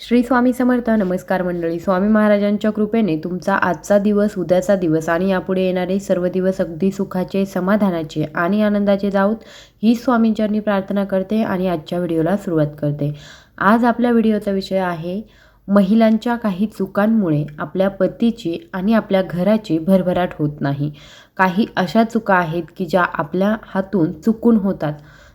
श्री स्वामी समर्थ. नमस्कार मंडळी. स्वामी महाराजांच्या कृपेने तुमचा आजचा दिवस उद्याचा दिवस आणि यापुढे येणारे सर्व दिवस अगदी सुखाचे समाधानाचे आणि आनंदाचे जाऊत ही स्वामींच्यांनी प्रार्थना करते आणि आजच्या व्हिडिओला सुरुवात करते. आज आपल्या व्हिडिओचा विषय आहे महिलांच्या काही चुकांमुळे आपल्या पतीची आणि आपल्या घराची भरभराट होत नाही. काही अशा चुका आहेत की ज्या आपल्या हातून चुकून होतात.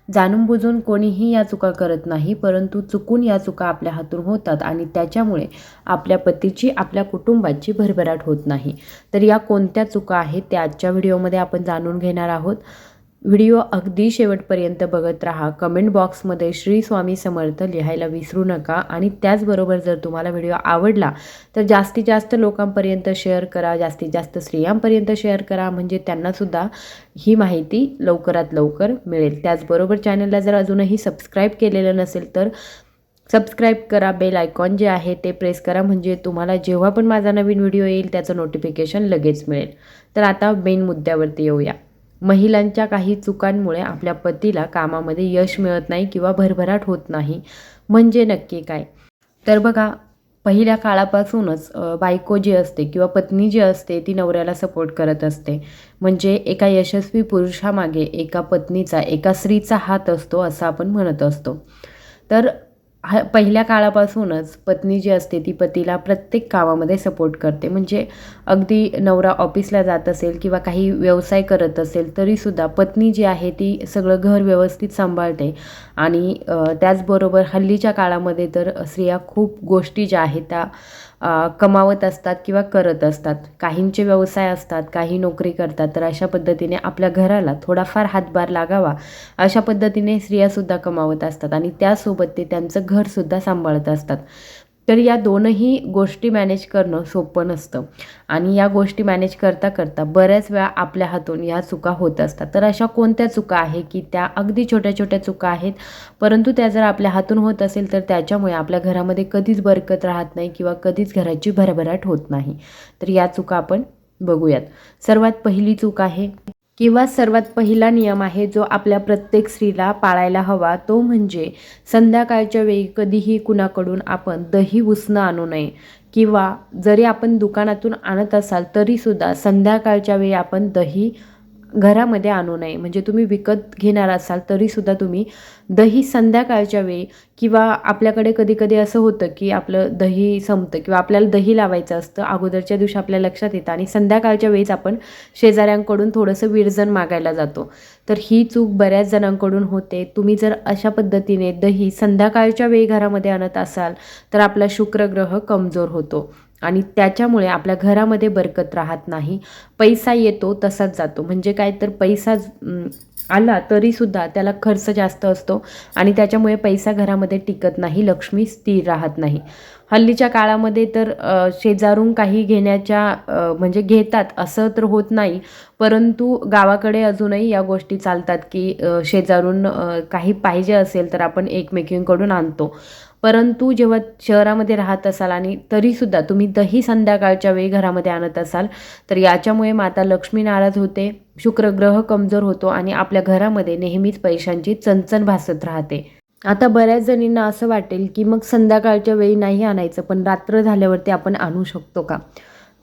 जाणून बुजून कोणीही या चुका करत नाही परंतु चुकून या चुका आपल्या हातून होतात आणि त्याच्यामुळे आपल्या पतीची आपल्या कुटुंबाची भरभराट होत नाही. तर या कोणत्या चुका आहेत त्या आजच्या व्हिडिओमध्ये आपण जाणून घेणार आहोत. व्हिडिओ अगदी शेवटपर्यंत बघत राहा. कमेंट बॉक्समध्ये श्री स्वामी समर्थ लिहायला विसरू नका आणि त्याचबरोबर जर तुम्हाला व्हिडिओ आवडला तर जास्तीत जास्त लोकांपर्यंत शेअर करा जास्तीत जास्त स्त्रियांपर्यंत शेअर करा. म्हणजे त्यांनासुद्धा ही माहिती लवकरात लवकर मिळेल. त्याचबरोबर चॅनलला जर अजूनही सबस्क्राईब केलेलं नसेल तर सबस्क्राईब करा. बेल आयकॉन जे आहे ते प्रेस करा. म्हणजे तुम्हाला जेव्हा पण माझा नवीन व्हिडिओ येईल त्याचं नोटिफिकेशन लगेच मिळेल. तर आता मेन मुद्द्यावरती येऊया. महिलांच्या काही चुकांमुळे आपल्या पतीला कामामध्ये यश मिळत नाही किंवा भरभराट होत नाही. म्हणजे नक्की काय? तर बघा पहिल्या काळापासूनच बायको जी असते किंवा पत्नी जी असते ती नवऱ्याला सपोर्ट करत असते. म्हणजे एका यशस्वी पुरुषामागे एका पत्नीचा एका स्त्रीचा हात असतो असं आपण म्हणत असतो. तर हा पहिल्या काळापासूनच पत्नी जी असते ती पतीला प्रत्येक कामामध्ये सपोर्ट करते. म्हणजे अगदी नवरा ऑफिसला जात असेल किंवा काही व्यवसाय करत असेल तरीसुद्धा पत्नी जी आहे ती सगळं घर व्यवस्थित सांभाळते. आणि त्याचबरोबर हल्लीच्या काळामध्ये तर स्त्रिया खूप गोष्टी ज्या आहेत त्या कमावत असतात किंवा करत असतात. काहींचे व्यवसाय असतात काही नोकरी करतात. तर अशा पद्धतीने आपल्या घराला थोडाफार हातभार लागावा. अशा पद्धतीने स्त्रियासुद्धा कमावत असतात आणि त्यासोबत ते त्यांचं घरसुद्धा सांभाळत असतात. तर या दोनही गोष्टी मॅनेज करणं सोपं नसतं. आणि या गोष्टी मॅनेज करता करता बऱ्याच वेळा आपल्या हातून या चुका होत असतात. तर अशा कोणत्या चुका आहे की त्या अगदी छोट्या छोट्या चुका आहेत परंतु त्या जर आपल्या हातून होत असेल तर त्याच्यामुळे आपल्या घरामध्ये कधीच बरकत राहत नाही किंवा कधीच घराची भरभराट होत नाही. तर या चुका आपण बघूयात. सर्वात पहिली चूक आहे किंवा सर्वात पहिला नियम आहे जो आपल्या प्रत्येक स्त्रीला पाळायला हवा तो म्हणजे संध्याकाळच्या वेळी कधीही कुणाकडून आपण दही उसणं आणू नये. किंवा जरी आपण दुकानातून आणत असाल तरीसुद्धा संध्याकाळच्या वेळी आपण दही घरामध्ये आणू नये. म्हणजे तुम्ही विकत घेणार असाल तरीसुद्धा तुम्ही दही संध्याकाळच्या वेळी किंवा आपल्याकडे कधी कधी असं होतं की आपलं दही संपतं किंवा आपल्याला दही लावायचं असतं अगोदरच्या दिवशी आपल्या लक्षात येतं आणि संध्याकाळच्या वेळीच आपण शेजाऱ्यांकडून थोडंसं विरजन मागायला जातो. तर ही चूक बऱ्याच जणांकडून होते. तुम्ही जर अशा पद्धतीने दही संध्याकाळच्या वेळी घरामध्ये आणत असाल तर आपला शुक्रग्रह कमजोर होतो. आणि त्याच्यामुळे आपल्या घरामध्ये बरकत राहत नाही. पैसा येतो तसाच जातो. म्हणजे काय तर पैसा आला तरीसुद्धा त्याला खर्च जास्त असतो आणि त्याच्यामुळे पैसा घरामध्ये टिकत नाही लक्ष्मी स्थिर राहत नाही. हल्लीच्या काळामध्ये तर शेजारून काही घेण्याच्या म्हणजे घेतात असं तर होत नाही. परंतु गावाकडे अजूनही या गोष्टी चालतात की शेजारून काही पाहिजे असेल तर आपण एकमेकींकडून आणतो. परंतु जेव्हा शहरामध्ये राहत असाल आणि तरीसुद्धा तुम्ही दही संध्याकाळच्या वेळी घरामध्ये आणत असाल तर याच्यामुळे माता लक्ष्मी नाराज होते शुक्रग्रह कमजोर होतो आणि आपल्या घरामध्ये नेहमीच पैशांची चणचण भासत राहते. आता बऱ्याच जणींना असं वाटेल की मग संध्याकाळच्या वेळी नाही आणायचं पण रात्र झाल्यावरती आपण आणू शकतो का?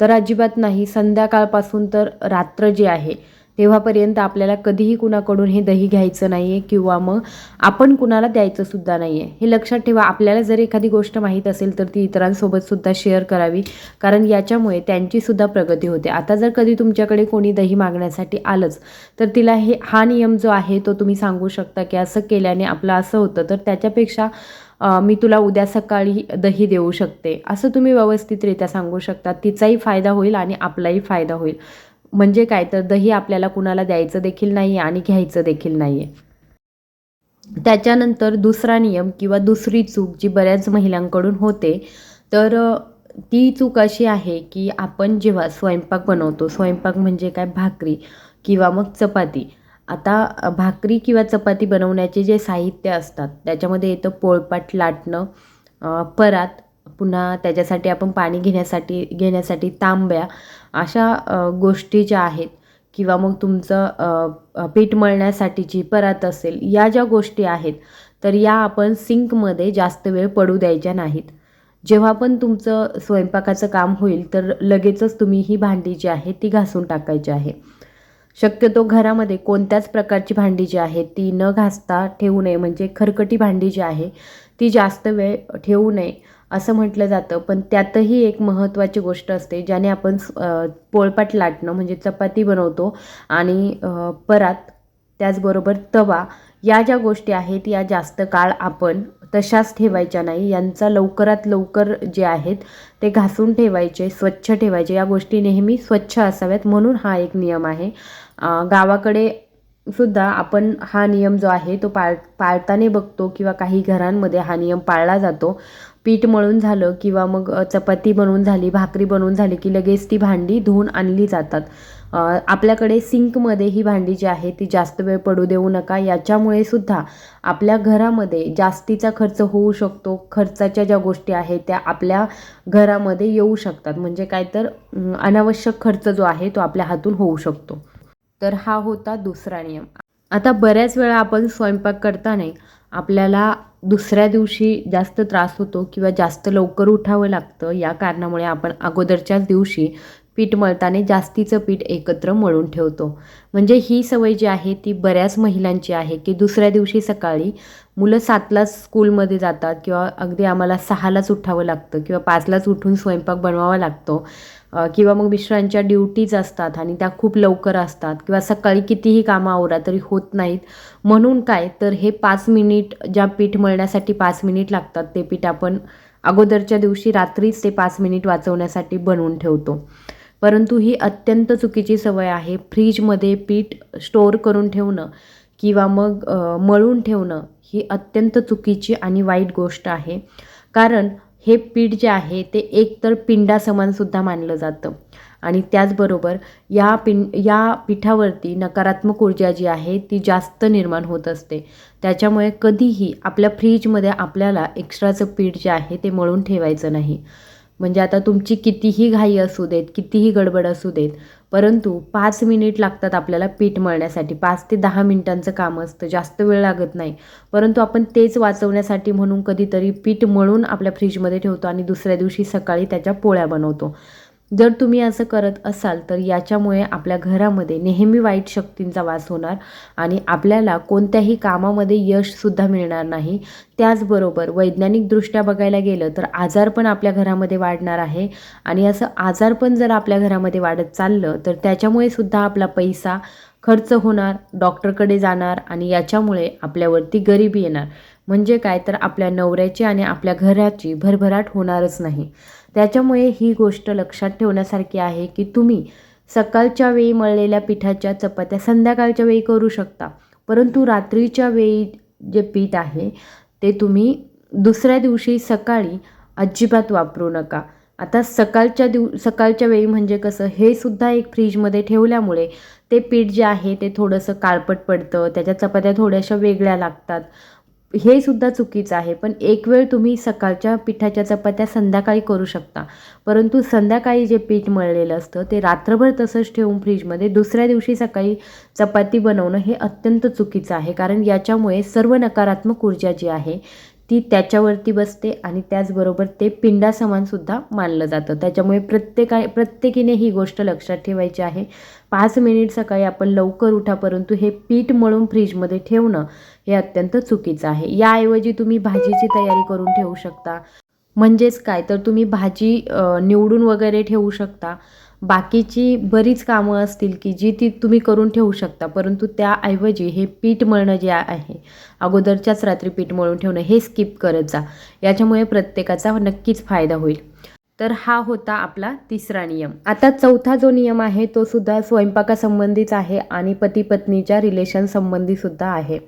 तर अजिबात नाही. संध्याकाळपासून तर रात्र जी आहे तेव्हापर्यंत आपल्याला कधीही कुणाकडून हे दही घ्यायचं नाही आहे किंवा मग आपण कुणाला द्यायचं सुद्धा नाही आहे हे लक्षात ठेवा आपल्याला जर एखादी गोष्ट माहीत असेल तर ती इतरांसोबत सुद्धा शेअर करावी कारण याच्यामुळे त्यांचीसुद्धा प्रगती होते. आता जर कधी तुमच्याकडे कोणी दही मागण्यासाठी आलंच तर तिला हे हा नियम जो आहे तो तुम्ही सांगू शकता की असं केल्याने आपलं असं होतं तर त्याच्यापेक्षा मी तुला उद्या सकाळी दही देऊ शकते. असं तुम्ही व्यवस्थितरित्या सांगू शकता. तिचाही फायदा होईल आणि आपलाही फायदा होईल. म्हणजे काय? तर दही आपल्याला कुणाला द्यायचं देखील नाही आहे आणि घ्यायचं देखील नाही आहे त्याच्यानंतर दुसरा नियम किंवा दुसरी चूक जी बऱ्याच महिलांकडून होते तर ती चूक अशी आहे की आपण जेव्हा स्वयंपाक बनवतो स्वयंपाक म्हणजे काय? भाकरी किंवा मग चपाती. आता भाकरी किंवा चपाती बनवण्याचे जे साहित्य असतात त्याच्यामध्ये येतं पोळपाट लाटणं परात पुन्हा त्याच्यासाठी आपण पाणी घेण्यासाठी घेण्यासाठी तांब्या अशा गोष्टी ज्या आहेत किंवा मग तुमचं पीठ मळण्यासाठीची परात असेल या ज्या गोष्टी आहेत तर या आपण सिंकमध्ये जास्त वेळ पडू द्यायच्या नाहीत. जेव्हा पण तुमचं स्वयंपाकाचं काम होईल तर लगेचच तुम्ही ही भांडी जी आहे ती घासून टाकायची आहे. शक्यतो घरामध्ये कोणत्याच प्रकारची भांडी जी आहे ती न घासता ठेवू नये. म्हणजे खरकटी भांडी जी आहे ती जास्त वेळ ठेवू नये. असं म्हटलं जातं. पण त्यातही एक महत्त्वाची गोष्ट असते ज्याने आपण पोळपाट लाटणं म्हणजे चपाती बनवतो आणि परात त्याचबरोबर तवा या ज्या गोष्टी आहेत या जास्त काळ आपण तशाच ठेवायच्या नाही. यांचा लवकरात लवकर जे आहेत ते घासून ठेवायचे स्वच्छ ठेवायचे. या गोष्टी नेहमी स्वच्छ असाव्यात म्हणून हा एक नियम आहे. गावाकडे सुद्धा आपण हा नियम जो आहे तो पाळ पाळताना बघतो किंवा काही घरांमध्ये हा नियम पाळला जातो. पीठ मळून झालं किंवा मग चपाती बनवून झाली भाकरी बनवून झाली की लगेच ती भांडी धुवून आणली जातात. आपल्याकडे सिंकमध्ये ही भांडी जी आहे ती जास्त वेळ पडू देऊ नका. याच्यामुळे सुद्धा आपल्या घरामध्ये जास्तीचा खर्च होऊ शकतो. खर्चाच्या ज्या गोष्टी आहेत त्या आपल्या घरामध्ये येऊ शकतात. म्हणजे काय तर अनावश्यक खर्च जो आहे तो आपल्या हातून होऊ शकतो. तर हा होता दुसरा नियम. आता बऱ्याच वेळा आपण स्वयंपाक करताना आपल्याला दुसऱ्या दिवशी जास्त त्रास होतो किंवा जास्त लवकर उठावं लागतं या कारणामुळे आपण अगोदरच्याच दिवशी पीठ मळताना जास्तीचं पीठ एकत्र मळून ठेवतो. म्हणजे ही सवय जी आहे ती बऱ्याच महिलांची आहे की दुसऱ्या दिवशी सकाळी मुलं सातलाच स्कूलमध्ये जातात किंवा अगदी आम्हाला सहालाच उठावं लागतं किंवा पाचलाच उठून स्वयंपाक बनवावा लागतो. किंवा मग मिस्टरांच्या ड्युटीज असतात आणि त्या खूप लवकर असतात किंवा सकाळी कितीही कामं आवरा तरी होत नाहीत. म्हणून काय? तर हे पाच मिनिट ज्या पीठ मळण्यासाठी पाच मिनिट लागतात ते पीठ आपण अगोदरच्या दिवशी रात्रीच ते पाच मिनिट वाचवण्यासाठी बनवून ठेवतो. परंतु ही अत्यंत चुकीची सवय आहे. फ्रीजमध्ये पीठ स्टोअर करून ठेवणं किंवा मग मळून ठेवणं ही अत्यंत चुकीची आणि वाईट गोष्ट आहे. कारण हे पीठ जे आहे ते एकतर पिंडासमानसुद्धा मानलं जातं. आणि त्याचबरोबर या पिं या पिठावरती नकारात्मक ऊर्जा जी आहे ती जास्त निर्माण होत असते. त्याच्यामुळे कधीही आपल्या फ्रीजमध्ये आपल्याला एक्स्ट्राचं पीठ जे आहे ते मळून ठेवायचं नाही. म्हणजे आता तुमची कितीही घाई असू देत कितीही गडबड असू देत परंतु पाच मिनिट लागतात आपल्याला पीठ मळण्यासाठी. पाच ते दहा मिनिटांचं काम असतं. जास्त वेळ लागत नाही. परंतु आपण तेच वाचवण्यासाठी म्हणून कधीतरी पीठ मळून आपल्या फ्रीजमध्ये ठेवतो आणि दुसऱ्या दिवशी सकाळी त्याच्या पोळ्या बनवतो. जर तुम्ही असं करत असाल तर याच्यामुळे आपल्या घरामध्ये नेहमी वाईट शक्तींचा वास होणार आणि आपल्याला कोणत्याही कामामध्ये यशसुद्धा मिळणार नाही. त्याचबरोबर वैज्ञानिकदृष्ट्या बघायला गेलं तर आजार पण आपल्या घरामध्ये वाढणार आहे आणि असं आजार पण जर आपल्या घरामध्ये वाढत चाललं तर त्याच्यामुळे सुद्धा आपला पैसा खर्च होणार डॉक्टरकडे जाणार आणि याच्यामुळे आपल्यावरती गरिबी येणार. म्हणजे काय? तर आपल्या नवऱ्याची आणि आपल्या घराची भरभराट होणारच नाही. त्याच्यामुळे ही गोष्ट लक्षात ठेवण्यासारखी आहे की तुम्ही सकाळच्या वेळी मळलेल्या पिठाच्या चपात्या संध्याकाळच्या वेळी करू शकता. परंतु रात्रीच्या वेळी जे पीठ आहे ते तुम्ही दुसऱ्या दिवशी सकाळी अजिबात वापरू नका. आता सकाळच्या दिव सकाळच्या वेळी म्हणजे कसं हे सुद्धा एक फ्रीजमध्ये ठेवल्यामुळे ते पीठ जे आहे ते थोडंसं काळपट पडतं त्याच्या चपात्या थोड्याशा वेगळ्या लागतात. हे सुद्धा चुकीचं आहे. पण एक वेळ तुम्ही सकाळच्या पिठाच्या चपात्या संध्याकाळी करू शकता. परंतु संध्याकाळी जे पीठ मळलेलं असतं ते रात्रभर तसंच ठेवून फ्रीजमध्ये दुसऱ्या दिवशी सकाळी चपाती बनवणं हे अत्यंत चुकीचं आहे. कारण याच्यामुळे सर्व नकारात्मक ऊर्जा जी आहे ती त्याच्यावरती बसते आणि त्याचबरोबर ते पिंडासमानसुद्धा मानलं जातं. त्याच्यामुळे प्रत्येका प्रत्येकीने ही गोष्ट लक्षात ठेवायची आहे. पाच मिनिट सकाळी आपण लवकर उठा परंतु हे पीठ मळून फ्रीजमध्ये ठेवणं हे अत्यंत चुकीचं आहे. याऐवजी तुम्ही भाजीची तयारी करून ठेवू शकता. म्हणजेच काय? तर तुम्ही भाजी निवडून वगैरे ठेवू शकता. बाकीची बरीच कामं असतील की जी ती तुम्ही करून ठेवू शकता. परंतु त्याऐवजी हे पीठ मळणं जे आहे अगोदरच्याच रात्री पीठ मळून ठेवणं हे स्किप करत जा. याच्यामुळे प्रत्येकाचा नक्कीच फायदा होईल. तर हा होता आपला तिसरा नियम. आता चौथा जो नियम आहे तो सुद्धा स्वयंपाकासंबंधीच आहे आणि पती पत्नीच्या रिलेशन संबंधी सुद्धा आहे.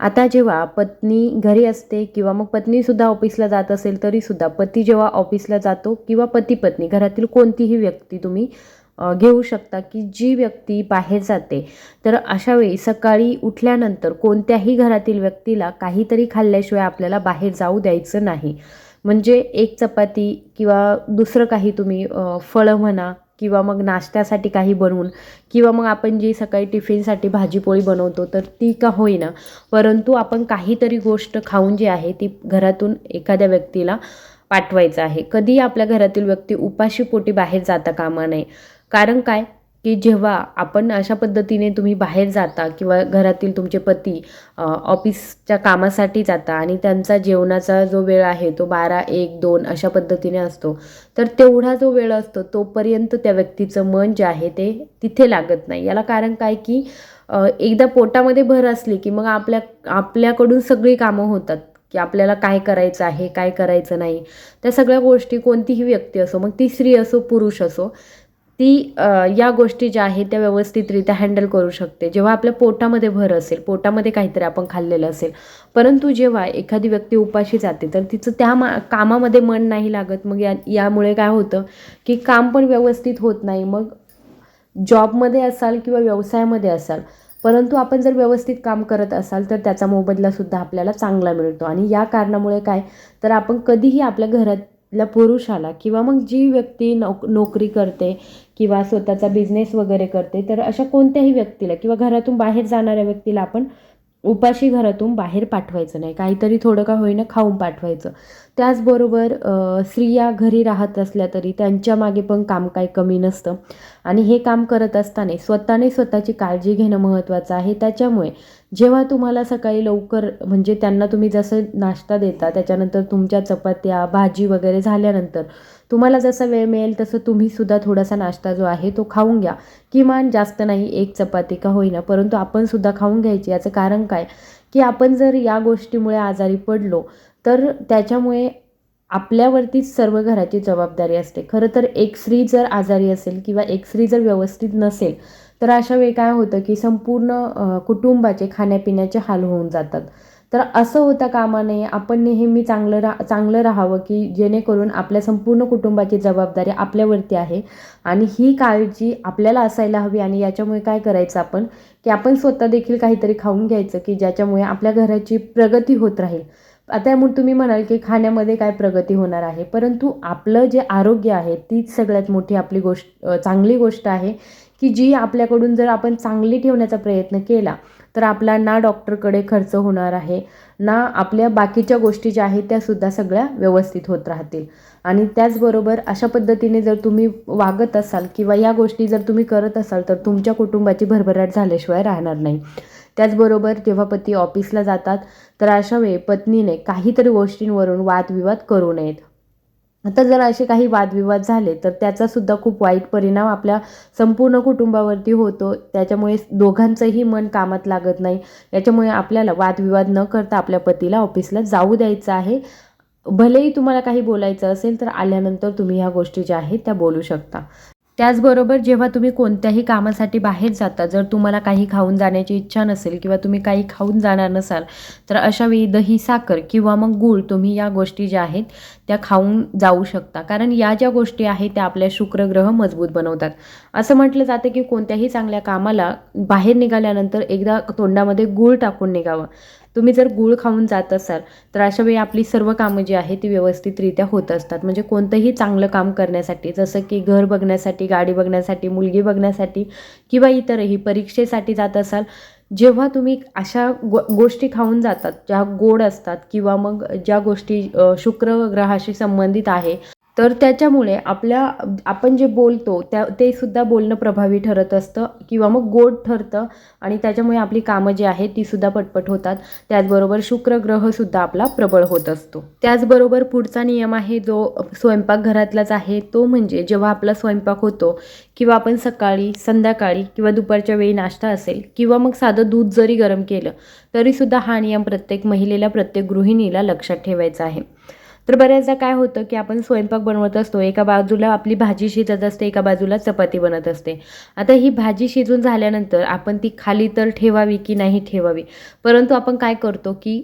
आता जेव्हा पत्नी घरी असते किंवा मग पत्नीसुद्धा ऑफिसला जात असेल तरीसुद्धा पती जेव्हा ऑफिसला जातो किंवा पती पत्नी घरातील कोणतीही व्यक्ती तुम्ही घेऊ शकता की जी व्यक्ती बाहेर जाते. तर अशा वेळी सकाळी उठल्यानंतर कोणत्याही घरातील व्यक्तीला काहीतरी खाल्ल्याशिवाय आपल्याला बाहेर जाऊ द्यायचं नाही. म्हणजे एक चपाती किंवा दुसरं काही तुम्ही फळं म्हणा किंवा मग नाश्त्यासाठी काही बनवून किंवा मग आपण जी सकाळी टिफिनसाठी भाजीपोळी बनवतो तर ती का होईना. परंतु आपण काहीतरी गोष्ट खाऊन जी आहे ती घरातून एखाद्या व्यक्तीला पाठवायचं आहे. कधीही आपल्या घरातील व्यक्ती उपाशी पोटी बाहेर जाता कामा नये. कारण काय? की जेव्हा आपण अशा पद्धतीने तुम्ही बाहेर जाता किंवा घरातील तुमचे पती ऑफिसच्या कामासाठी जाता आणि त्यांचा जेवणाचा जो वेळ आहे तो बारा एक दोन अशा पद्धतीने असतो तर तेवढा जो वेळ असतो तोपर्यंत त्या व्यक्तीचं मन जे आहे ते तिथे लागत नाही. याला कारण काय की एकदा पोटामध्ये भर असली की मग आपल्या आपल्याकडून सगळी कामं होतात की आपल्याला काय करायचं आहे काय करायचं नाही. त्या सगळ्या गोष्टी कोणतीही व्यक्ती असो मग ती स्त्री असो पुरुष असो ती या गोष्टी ज्या आहेत त्या व्यवस्थितरित्या हँडल करू शकते. जेव्हा आपल्या पोटामध्ये भर असेल पोटामध्ये काहीतरी आपण खाल्लेलं असेल परंतु जेव्हा एखादी व्यक्ती उपाशी जाते तर तिचं त्या मा कामामध्ये मन नाही लागत. मग या यामुळे काय होतं की काम पण व्यवस्थित होत नाही. मग जॉबमध्ये असाल किंवा व्यवसायामध्ये असाल परंतु आपण जर व्यवस्थित काम करत असाल तर त्याचा मोबदलासुद्धा आपल्याला चांगला मिळतो. आणि या कारणामुळे काय तर आपण कधीही आपल्या घरात ला पुरुषाला किंवा मग जी व्यक्ती नोक नोकरी करते किंवा स्वतःचा बिझनेस वगैरे करते तर अशा कोणत्याही व्यक्तीला किंवा घरातून बाहेर जाणाऱ्या व्यक्तीला आपण उपाशी घरातून बाहेर पाठवायचं नाही. काहीतरी थोडं का होईना खाऊन पाठवायचं. त्याचबरोबर स्त्रिया घरी राहत असल्या तरी त्यांच्या मागे पण काम काही कमी नसतं. आणि हे काम करत असताना स्वतःने स्वतःची काळजी घेणं महत्त्वाचं आहे. त्याच्यामुळे जेव्हा तुम्हाला सकाळी लवकर म्हणजे त्यांना तुम्ही जसं नाश्ता देता त्याच्यानंतर तुमच्या चपात्या भाजी वगैरे झाल्यानंतर तुम्हाला जसा वेळ मिळेल तसं तुम्हीसुद्धा थोडासा नाश्ता जो आहे तो खाऊन घ्या. किमान जास्त नाही एक चपाती का होईना परंतु आपणसुद्धा खाऊन घ्यायची. याचं कारण काय? की आपण जर या गोष्टीमुळे आजारी पडलो तर त्याच्यामुळे आपल्यावरतीच सर्व घराची जबाबदारी असते. खरं तर एक स्त्री जर आजारी असेल किंवा एक स्त्री जर व्यवस्थित नसेल तर अशा वेळी काय होतं की संपूर्ण कुटुंबाचे खाण्यापिण्याचे हाल होऊन जातात. तर असं होता कामा नये आपण नेहमी चांगलं रा चांगलं राहावं की जेणेकरून आपल्या संपूर्ण कुटुंबाची जबाबदारी आपल्यावरती आहे आणि ही काळजी आपल्याला असायला हवी आणि याच्यामुळे काय करायचं आपण की आपण स्वतः देखील काहीतरी खाऊन घ्यायचं की ज्याच्यामुळे आपल्या घराची प्रगती होत राहील. आता मग तुम्ही म्हणाल की खाण्यामध्ये काय प्रगती होणार आहे परंतु आपलं जे आरोग्य आहे तीच सगळ्यात मोठी आपली गोष्ट चांगली गोष्ट आहे की जी आपल्याकडून जर आपण चांगली ठेवण्याचा प्रयत्न केला तर आपला ना डॉक्टरकडे खर्च होणार आहे ना आपल्या बाकीच्या गोष्टी ज्या आहेत त्यासुद्धा सगळ्या व्यवस्थित होत राहतील. आणि त्याचबरोबर अशा पद्धतीने जर तुम्ही वागत असाल किंवा या गोष्टी जर तुम्ही करत असाल तर तुमच्या कुटुंबाची भरभराट झाल्याशिवाय राहणार नाही. त्याचबरोबर जेव्हा पती ऑफिसला जातात तर अशा वेळी पत्नीने काहीतरी गोष्टींवरून वादविवाद करू नयेत. आता जर असे काही वादविवाद झाले तर त्याचासुद्धा खूप वाईट परिणाम आपल्या संपूर्ण कुटुंबावरती होतो. त्याच्यामुळे दोघांचंही मन कामात लागत नाही. याच्यामुळे आपल्याला वादविवाद न करता आपल्या पतीला ऑफिसला जाऊ द्यायचं आहे. भलेही तुम्हाला काही बोलायचं असेल तर आल्यानंतर तुम्ही ह्या गोष्टी ज्या आहेत त्या बोलू शकता. त्याचबरोबर जेव्हा तुम्ही कोणत्याही कामासाठी बाहेर जाता जर तुम्हाला काही खाऊन जाण्याची इच्छा नसेल किंवा तुम्ही काही खाऊन जाणार नसाल तर अशा वेळी दही साखर किंवा मग गूळ तुम्ही या गोष्टी ज्या आहेत त्या खाऊन जाऊ शकता. कारण या ज्या गोष्टी आहेत त्या आपल्या शुक्रग्रह मजबूत बनवतात. असं म्हटलं जातं की कोणत्याही चांगल्या कामाला बाहेर निघाल्यानंतर एकदा तोंडामध्ये गूळ टाकून निघावं. तुम्ही जर गूळ खाऊन जात असाल तर अशा वेळी आपली सर्व कामं जी आहेत ती व्यवस्थितरित्या होत असतात. म्हणजे कोणतंही चांगलं काम करण्यासाठी जसं की घर बघण्यासाठी गाडी बघण्यासाठी मुलगी बघण्यासाठी किंवा इतरही परीक्षेसाठी जात असाल जेव्हा तुम्ही अशा गो गोष्टी खाऊन जातात ज्या गोड असतात किंवा मग ज्या गोष्टी शुक्र ग्रहाशी संबंधित आहे तर त्याच्यामुळे आपल्या आपण जे बोलतो त्या ते सुद्धा बोलणं प्रभावी ठरत असतं किंवा मग गोड ठरतं आणि त्याच्यामुळे आपली कामं जी आहेत ती सुद्धा पटपट होतात. त्याचबरोबर शुक्र ग्रहसुद्धा आपला प्रबळ होत असतो. त्याचबरोबर पुढचा नियम आहे जो स्वयंपाकघरातलाच आहे तो म्हणजे जेव्हा आपला स्वयंपाक होतो किंवा आपण सकाळी संध्याकाळी किंवा दुपारच्या वेळी नाश्ता असेल किंवा मग साधं दूध जरी गरम केलं तरीसुद्धा हा नियम प्रत्येक महिलेला प्रत्येक गृहिणीला लक्षात ठेवायचा आहे. तर बऱ्याचदा काय होतं की आपण स्वयंपाक बनवत असतो एका बाजूला आपली भाजी शिजत असते एका बाजूला चपाती बनत असते. आता ही भाजी शिजून झाल्यानंतर आपण ती खाली तर ठेवावी की नाही ठेवावी? परंतु आपण काय करतो की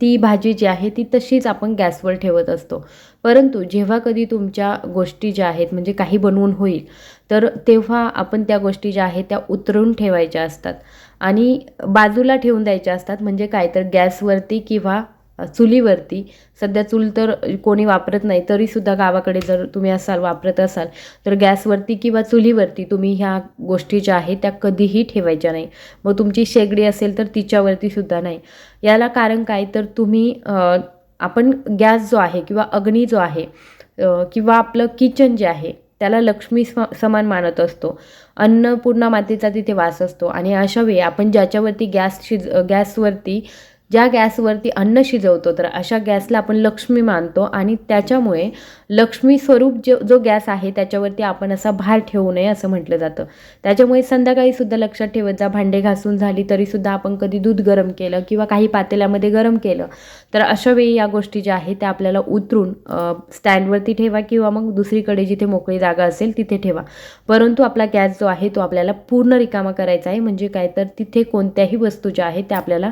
ती भाजी जी आहे ती तशीच आपण गॅसवर ठेवत असतो. परंतु जेव्हा कधी तुमच्या गोष्टी ज्या आहेत म्हणजे काही बनवून होईल तर तेव्हा आपण त्या गोष्टी ज्या आहेत त्या उतरून ठेवायच्या असतात. आणि बाजूला ठेवून द्यायच्या असतात म्हणजे काय तर गॅसवरती किंवा चुलीवरती. सध्या चूल तर कोणी वापरत नाही तरीसुद्धा गावाकडे जर तुम्ही असाल वापरत असाल तर गॅसवरती किंवा चुलीवरती तुम्ही ह्या गोष्टी ज्या आहेत त्या कधीही ठेवायच्या नाही. मग तुमची शेगडी असेल तर तिच्यावरती सुद्धा नाही. याला कारण काय? तर तुम्ही आपण गॅस जो आहे किंवा अग्नी जो आहे किंवा आपलं किचन जे आहे त्याला लक्ष्मी सम समान मानत असतो. अन्नपूर्णा मातेचा तिथे वास असतो. आणि अशा वेळी आपण ज्याच्यावरती गॅस शिज गॅसवरती ज्या गॅसवरती अन्न शिजवतो तर अशा गॅसला आपण लक्ष्मी मानतो आणि त्याच्यामुळे लक्ष्मी स्वरूप जो जो गॅस आहे त्याच्यावरती आपण असा भार ठेवू नये असं म्हटलं जातं. त्याच्यामुळे संध्याकाळी सुद्धा लक्षात ठेवत जा भांडे घासून झाली तरीसुद्धा आपण कधी दूध गरम केलं किंवा काही पातेल्यामध्ये गरम केलं तर अशा वेळी या गोष्टी ज्या आहेत त्या आपल्याला उतरून स्टँडवरती ठेवा किंवा मग दुसरीकडे जिथे मोकळी जागा असेल तिथे ठेवा. परंतु आपला गॅस जो आहे तो आपल्याला पूर्ण रिकामा करायचा आहे. म्हणजे काय तर तिथे कोणत्याही वस्तू ज्या आहेत त्या आपल्याला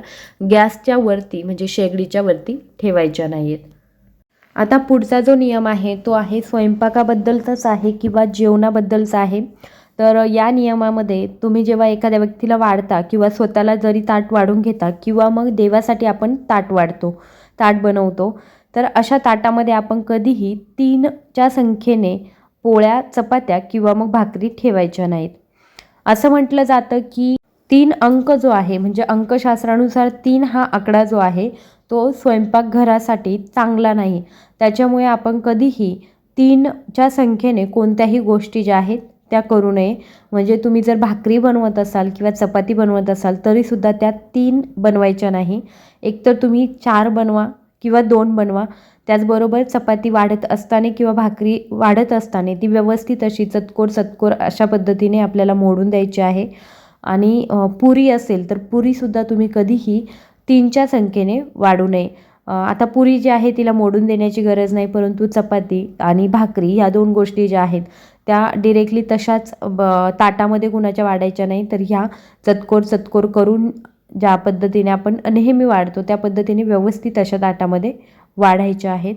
गॅस ग्लासच्या वरती म्हणजे शेगडीच्या वरती ठेवायच्या नाहीत आता पुढचा जो नियम आहे तो आहे स्वयंपाकाबद्दलचाच आहे किंवा जेवणाबद्दलचा आहे. तर या नियमामध्ये तुम्ही जेव्हा एखाद्या व्यक्तीला वाढता किंवा स्वतःला जरी ताट वाढून घेता किंवा मग देवासाठी आपण ताट वाढतो ताट बनवतो तर अशा ताटामध्ये आपण कधीही तीनच्या संख्येने पोळ्या चपात्या किंवा मग भाकरी ठेवायच्या नाहीत. असं म्हटलं जातं की तीन अंक जो आहे म्हणजे अंकशास्त्रानुसार तीन हा आकडा जो आहे तो स्वयंपाकघरासाठी चांगला नाही. त्याच्यामुळे आपण कधीही तीनच्या संख्येने कोणत्याही गोष्टी ज्या आहेत त्या करू नये. म्हणजे तुम्ही जर भाकरी बनवत असाल किंवा चपाती बनवत असाल तरीसुद्धा त्या तीन बनवायच्या नाही. एकतर तुम्ही चार बनवा किंवा दोन बनवा. त्याचबरोबर चपाती वाढत असताना किंवा भाकरी वाढत असताना ती व्यवस्थित अशी चतकोर चतकोर अशा पद्धतीने आपल्याला मोडून द्यायची आहे. आणि पुरी असेल तर पुरीसुद्धा तुम्ही कधीही तीनच्या संख्येने वाढू नये. आता पुरी जी आहे तिला मोडून देण्याची गरज नाही परंतु चपाती आणि भाकरी या दोन गोष्टी ज्या आहेत त्या डिरेक्टली तशाच ब ताटामध्ये कुणाच्या वाढायच्या नाही तर ह्या चतकोर चतकोर करून ज्या पद्धतीने आपण नेहमी वाढतो त्या पद्धतीने व्यवस्थित अशा ताटामध्ये वाढायच्या आहेत.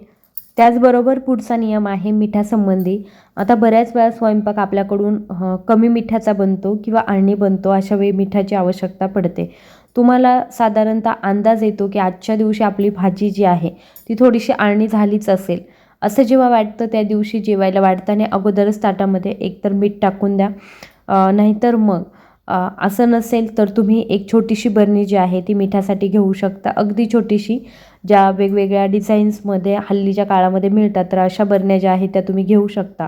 त्याचबरोबर पुढचा नियम आहे मिठासंबंधी. आता बऱ्याच वेळा स्वयंपाक आपल्याकडून कमी मिठाचा बनतो किंवा आळणी बनतो अशा वेळी मिठाची आवश्यकता पडते. तुम्हाला साधारणतः अंदाज येतो की आजच्या दिवशी आपली भाजी जी आहे ती थोडीशी आळणी झालीच असेल. असं जेव्हा वाटतं त्या दिवशी जेवायला वाढताना अगोदरच ताटामध्ये एकतर मीठ टाकून द्या नाहीतर मग असं नसेल तर तुम्ही एक छोटीशी बरणी जी आहे ती मिठासाठी घेऊ शकता. अगदी छोटीशी ज्या वेगवेगळ्या डिझाईन्समध्ये हल्लीच्या काळामध्ये मिळतात तर अशा बरण्या ज्या आहेत त्या तुम्ही घेऊ शकता.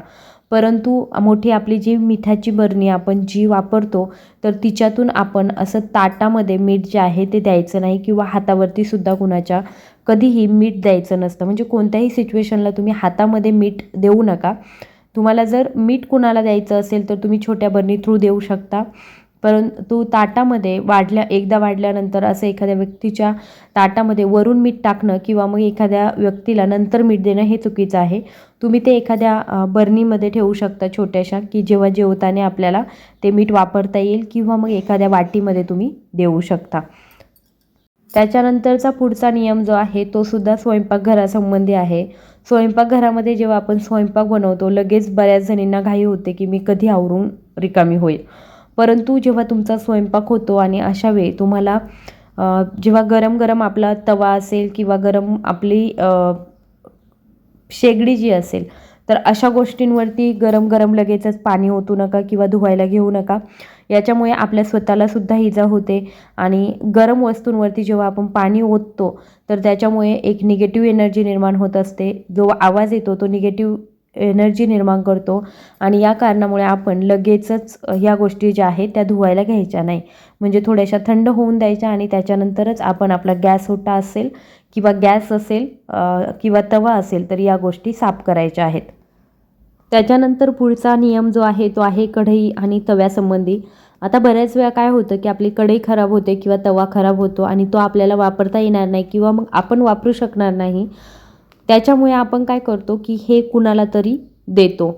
परंतु मोठी आपली जी मिठाची बरणी आपण जी वापरतो तर तिच्यातून आपण असं ताटामध्ये मीठ जे आहे ते द्यायचं नाही किंवा हातावरती सुद्धा कुणाच्या कधीही मीठ द्यायचं नसतं. म्हणजे कोणत्याही सिच्युएशनला तुम्ही हातामध्ये मीठ देऊ नका. तुम्हाला जर मीठ कुणाला द्यायचं असेल तर तुम्ही छोट्या बरणी थ्रू देऊ शकता. परंतु ताटामध्ये वाढल्या एकदा वाढल्यानंतर असं एखाद्या व्यक्तीच्या ताटामध्ये वरून मीठ टाकणं किंवा मग एखाद्या व्यक्तीला नंतर मीठ देणं हे चुकीचं आहे. तुम्ही ते एखाद्या अ, बरणीमध्ये ठेवू शकता छोट्याशा की जेव्हा जेवताना आपल्याला ते मीठ वापरता येईल किंवा मग एखाद्या वाटीमध्ये तुम्ही देऊ शकता. त्याच्यानंतरचा पुढचा नियम जो आहे तो सुद्धा स्वयंपाकघरासंबंधी आहे. स्वयंपाकघरामध्ये जेव्हा आपण स्वयंपाक बनवतो लगेच बऱ्याच जणींना घाई होते की मी कधी आवरून रिकामी होईल. परंतु जेव्हा तुमचा स्वयंपाक होतो आणि अशा वेळी तुम्हाला जेव्हा गरम गरम आपला तवा असेल किंवा गरम आपली शेगडी जी असेल तर अशा गोष्टींवरती गरम गरम लगेचच पाणी ओतू नका किंवा धुवायला घेऊ नका. याच्यामुळे आपल्या स्वतःला सुद्धा इजा होते आणि गरम वस्तूंवरती जेव्हा आपण पाणी ओततो तर त्याच्यामुळे एक निगेटिव्ह एनर्जी निर्माण होत असते. जो आवाज येतो तो निगेटिव्ह एनर्जी निर्माण करतो. आणि या कारणामुळे आपण लगेचच ह्या गोष्टी ज्या आहेत त्या धुवायला घ्यायच्या नाही. म्हणजे थोड्याशा थंड होऊन द्यायच्या आणि त्याच्यानंतरच आपण आपला गॅस ओटा असेल किंवा गॅस असेल किंवा तवा असेल तर या गोष्टी साफ करायच्या आहेत. त्याच्यानंतर पुढचा नियम जो आहे तो आहे कढई आणि तव्यासंबंधी. आता बऱ्याच वेळा काय होतं की आपली कढई खराब होते किंवा तवा खराब होतो आणि तो आपल्याला वापरता येणार नाही किंवा मग आपण वापरू शकणार नाही. त्याच्यामुळे आपण काय करतो की हे कुणाला तरी देतो.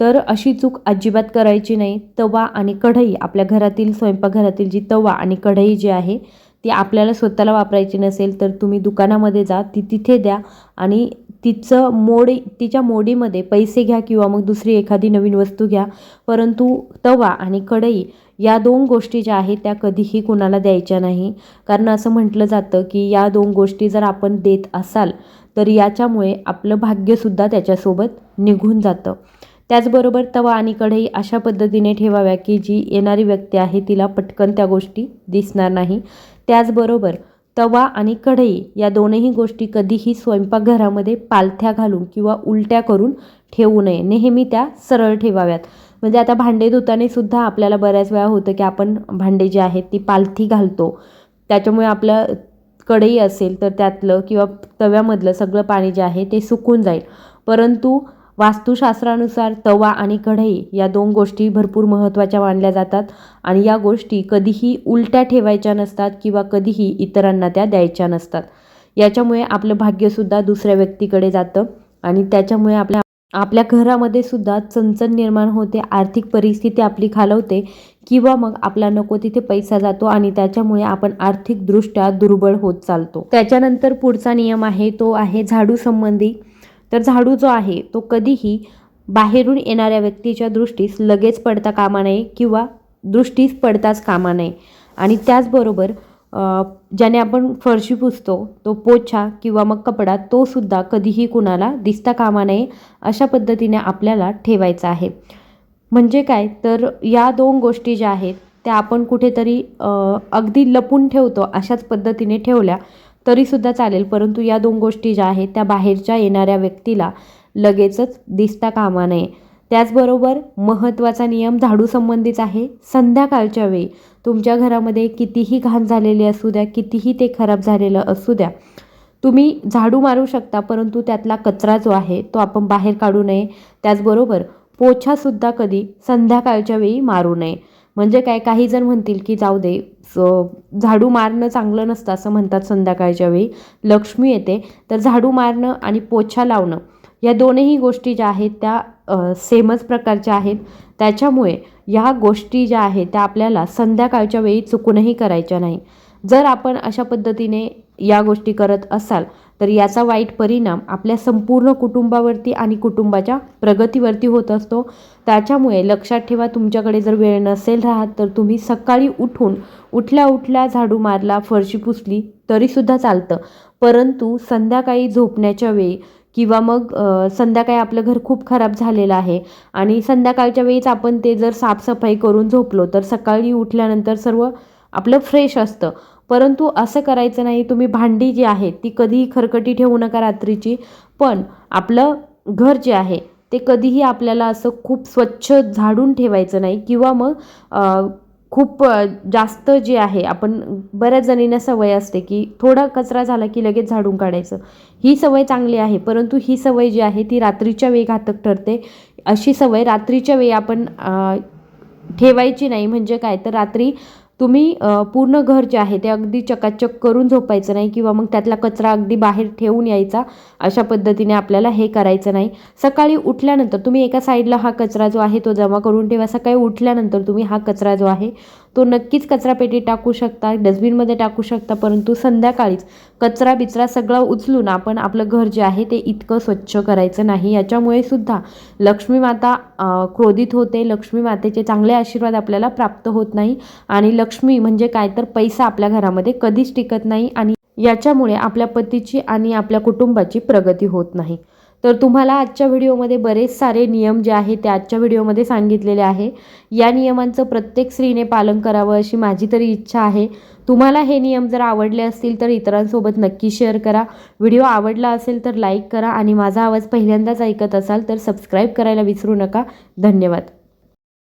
तर अशी चूक अजिबात करायची नाही. तवा आणि कढई आपल्या घरातील स्वयंपाकघरातील जी तवा आणि कढई जी आहे ती आपल्याला स्वतःला वापरायची नसेल तर तुम्ही दुकानामध्ये जा ती तिथे द्या आणि तिचं मोडी तिच्या मोडीमध्ये पैसे घ्या किंवा मग दुसरी एखादी नवीन वस्तू घ्या. परंतु तवा आणि कढई या दोन गोष्टी ज्या आहेत त्या कधीही कुणाला द्यायच्या नाही. कारण असं म्हटलं जातं की या दोन गोष्टी जर आपण देत असाल तर याच्यामुळे आपलं भाग्यसुद्धा त्याच्यासोबत निघून जातं. त्याचबरोबर तवा आणि कढई अशा पद्धतीने ठेवाव्या की जी येणारी व्यक्ती आहे तिला पटकन त्या गोष्टी दिसणार नाही. त्याचबरोबर तवा आणि कढई या दोनही गोष्टी कधीही स्वयंपाकघरामध्ये पालथ्या घालून किंवा उलट्या करून ठेवू नये. नेहमी त्या सरळ ठेवाव्यात. म्हणजे आता भांडे धुतानेसुद्धा आपल्याला बऱ्याच वेळा होतं की आपण भांडे जे आहेत ती पालथी घालतो. त्याच्यामुळे आपलं कढई असेल तर त्यातलं किंवा तव्यामधलं सगळं पाणी जे आहे ते सुकून जाईल. परंतु वास्तुशास्त्रानुसार तवा आणि कढई या दोन गोष्टी भरपूर महत्त्वाच्या मानल्या जातात आणि या गोष्टी कधीही उलट्या ठेवायच्या नसतात किंवा कधीही इतरांना त्या द्यायच्या नसतात. याच्यामुळे आपलं भाग्यसुद्धा दुसऱ्या व्यक्तीकडे जातं आणि त्याच्यामुळे आपल्या आपल्या घरामध्ये सुद्धा चणचण निर्माण होते आर्थिक परिस्थिती आपली खालवते किंवा मग आपला नको तिथे पैसा जातो आणि त्याच्यामुळे आपण आर्थिकदृष्ट्या दुर्बळ होत चालतो. त्याच्यानंतर पुढचा नियम आहे तो आहे झाडू संबंधी. तर झाडू जो आहे तो कधीही बाहेरून येणाऱ्या व्यक्तीच्या दृष्टीस लगेच पडता कामा नये किंवा दृष्टीस पडताच कामा नये. आणि त्याचबरोबर ज्याने आपण फरशी पुसतो तो पोछा किंवा मग कपडा तोसुद्धा कधीही कुणाला दिसता कामा नये अशा पद्धतीने आपल्याला ठेवायचा आहे. म्हणजे काय? तर या दोन गोष्टी ज्या आहेत त्या आपण कुठेतरी अगदी लपून ठेवतो अशाच पद्धतीने ठेवल्या तरीसुद्धा चालेल. परंतु या दोन गोष्टी ज्या आहेत त्या बाहेरच्या येणाऱ्या व्यक्तीला लगेचच दिसता कामा नये. त्याचबरोबर महत्त्वाचा नियम झाडूसंबंधीच आहे. संध्याकाळच्या वेळी तुमच्या घरामध्ये कितीही घाण झालेली असू द्या कितीही ते खराब झालेलं असू द्या तुम्ही झाडू मारू शकता परंतु त्यातला कचरा जो आहे तो आपण बाहेर काढू नये. त्याचबरोबर पोछासुद्धा कधी संध्याकाळच्या वेळी मारू नये. म्हणजे काय काही जण म्हणतील की जाऊ दे स- झाडू मारणं चांगलं नसतं असं म्हणतात संध्याकाळच्या वेळी. लक्ष्मी येते तर झाडू मारणं आणि पोछा लावणं या दोनही गोष्टी ज्या आहेत त्या सेमच प्रकारच्या आहेत. त्याच्यामुळे या गोष्टी ज्या आहेत त्या आपल्याला संध्याकाळच्या वेळी चुकूनही करायच्या नाही. जर आपण अशा पद्धतीने या गोष्टी करत असाल तर याचा वाईट परिणाम आपल्या संपूर्ण कुटुंबावरती आणि कुटुंबाच्या प्रगतीवरती होत असतो. त्याच्यामुळे लक्षात ठेवा तुमच्याकडे जर वेळ नसेल राहत तर तुम्ही सकाळी उठून उठल्या उठल्या झाडू मारला फरशी पुसली तरीसुद्धा चालतं. परंतु संध्याकाळी झोपण्याच्या वेळी किंवा मग संध्याकाळी आपलं घर खूप खराब झालेलं आहे आणि संध्याकाळच्या वेळीच आपण ते जर साफसफाई करून झोपलो तर सकाळी उठल्यानंतर सर्व आपलं फ्रेश असतं. परंतु असं करायचं नाही तुम्ही भांडी जी आहेत ती कधीही खरकटी ठेवू नका रात्रीची पण आपलं घर जे आहे ते कधीही आपल्याला असं खूप स्वच्छ झाडून ठेवायचं नाही किंवा मग खूप जास्त जे आहे आपण बऱ्याच जणींना सवय असते की थोडा कचरा झाला की लगेच झाडून काढायचं. ही सवय चांगली आहे परंतु ही सवय जी आहे ती रात्रीच्या वेळी घातक ठरते. अशी सवय रात्रीच्या वेळी आपण ठेवायची नाही. म्हणजे काय? तर रात्री तुम्ही पूर्ण घर जे आहे ते अगदी चकाचक करून झोपायचं नाही किंवा मग त्यातला कचरा अगदी बाहेर ठेवून यायचा अशा पद्धतीने आपल्याला हे करायचं नाही. सकाळी उठल्यानंतर तुम्ही एका साईडला हा कचरा जो आहे तो जमा करून ठेवा. सकाळी उठल्यानंतर तुम्ही हा कचरा जो आहे तो नक्कीच कचरापेटीत टाकू शकता डस्टबिनमध्ये टाकू शकता परंतु संध्याकाळीच कचरा बिचरा सगळं उचलून आपण आपलं घर जे आहे ते इतकं स्वच्छ करायचं नाही. याच्यामुळे सुद्धा लक्ष्मी माता क्रोधित होते. लक्ष्मी मातेचे चांगले आशीर्वाद आपल्याला प्राप्त होत नाही आणि लक्ष्मी म्हणजे काय तर पैसा आपल्या घरामध्ये कधीच टिकत नाही आणि याच्यामुळे आपल्या पतीची आणि आपल्या कुटुंबाची प्रगती होत नाही. तर तुम्हाला आजच्या व्हिडिओमध्ये बरेच सारे नियम जे आहेत ते आजच्या व्हिडिओमध्ये सांगितलेले आहे. या नियमांचं प्रत्येक स्त्रीने पालन करावं अशी माझी तरी इच्छा आहे. तुम्हाला हे नियम जर आवडले असतील तर इतरांसोबत नक्की शेअर करा. व्हिडिओ आवडला असेल तर लाईक करा आणि माझा आवाज पहिल्यांदाच ऐकत असाल तर सबस्क्राईब करायला विसरू नका. धन्यवाद.